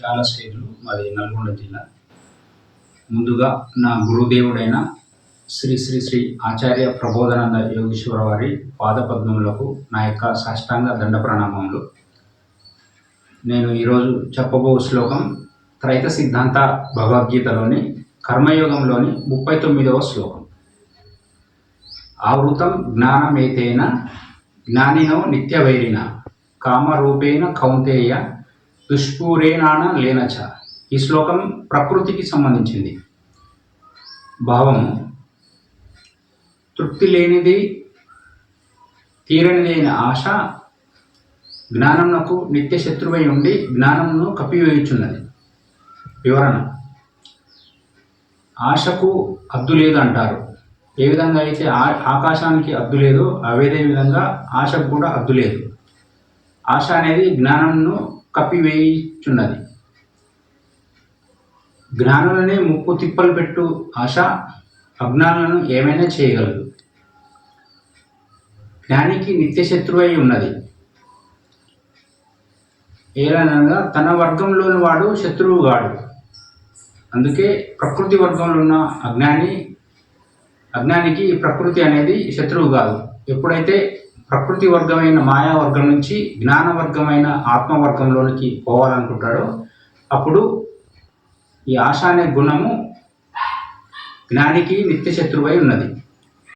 చాలా స్టేట్లు మాది నల్గొండ జిల్లా. ముందుగా నా గురుదేవుడైన శ్రీ శ్రీ శ్రీ ఆచార్య ప్రబోధనంద యోగేశ్వర వారి పాదపద్మములకు నా యొక్క సాష్టాంగ దండ ప్రణామములు. నేను ఈరోజు చెప్పబో శ్లోకం త్రైత సిద్ధాంత భగవద్గీతలోని కర్మయోగంలోని ముప్పై తొమ్మిదవ శ్లోకం. ఆవృతం జ్ఞానమేతేన జ్ఞానినో నిత్యవైరిన కామరూపేణ కౌంతేయ దుష్పూరేణాన లేనచ. ఈ శ్లోకం ప్రకృతికి సంబంధించింది. భావం తృప్తి లేనిది తీరనిది అయిన ఆశ జ్ఞానమునకు నిత్య శత్రువై ఉండి జ్ఞానమును కప్పివేయుచున్నది. వివరణ. ఆశకు అద్దు లేదు అంటారు. ఏ విధంగా అయితే ఆ- ఆకాశానికి అద్దు లేదో అవేదే విధంగా ఆశకు కూడా అద్దు లేదు. ఆశ అనేది జ్ఞానంను కప్పివేయుచున్నది. జ్ఞానులనే ముప్పు తిప్పలు పెట్టు ఆశ అజ్ఞానులను ఏమైనా చేయగలదు. జ్ఞానికి నిత్య శత్రువై ఉన్నది. ఏలనగా తన వర్గంలోని వాడు శత్రువు కాడు అందుకే ప్రకృతి వర్గంలో ఉన్న అజ్ఞాని అజ్ఞానికి ప్రకృతి అనేది శత్రువు కాదు. ఎప్పుడైతే ప్రకృతి వర్గమైన మాయా వర్గం నుంచి జ్ఞాన వర్గమైన ఆత్మ వర్గంలోనికి పోవాలనుకుంటాడో అప్పుడు ఈ ఆశ అనే గుణము జ్ఞానికి నిత్య శత్రువై ఉన్నది.